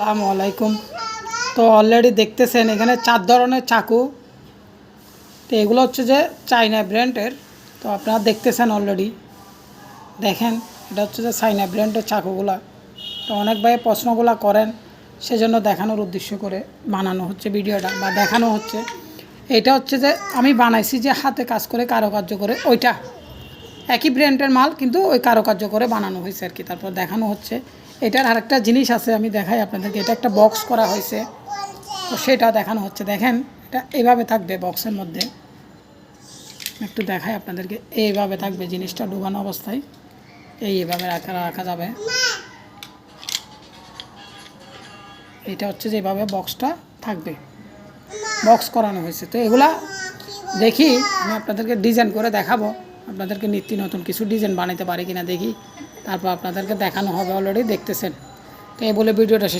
আসসালামু আলাইকুম। তো অলরেডি দেখতেছেন, এখানে চার ধরনের চাকু। তো এগুলো হচ্ছে যে চাইনা ব্র্যান্ডের তো আপনারা দেখতেছেন অলরেডি দেখেন, এটা হচ্ছে যে চাইনা ব্র্যান্ডের চাকুগুলা। তো অনেক ভাই প্রশ্নগুলো করেন, সেজন্য দেখানোর উদ্দেশ্য করে বানানো হচ্ছে ভিডিওটা, বা দেখানো হচ্ছে। এটা হচ্ছে যে আমি বানাইছি যে হাতে কাজ করে কারুকার্য করে, ওইটা। একই ব্র্যান্ডের মাল, কিন্তু ওই কারুকার্য করে বানানো হয়েছে আর কি, তারপর দেখানো হচ্ছে। এটার আরেকটা জিনিস আছে, আমি দেখাই আপনাদেরকে, এটা একটা বক্স করা হয়েছে। তো সেটা দেখানো হচ্ছে, দেখেন, এটা এইভাবে থাকবে বক্সের মধ্যে। একটু দেখাই আপনাদেরকে, এইভাবে থাকবে জিনিসটা ডুবানো অবস্থায়। এই এভাবে রাখা রাখা যাবে। এটা হচ্ছে যেভাবে বক্সটা থাকবে। বক্স করানো হয়েছে। তো এগুলা দেখি, আমি আপনাদেরকে ডিজাইন করে দেখাবো। আপনাদেরকে নিত্য নতুন কিছু ডিজাইন বানাতে পারি কিনা দেখি। তারপর আপনাদেরকে দেখানো হবে অলরেডি দেখতেছেন। তো এই বলে ভিডিওটা শেষ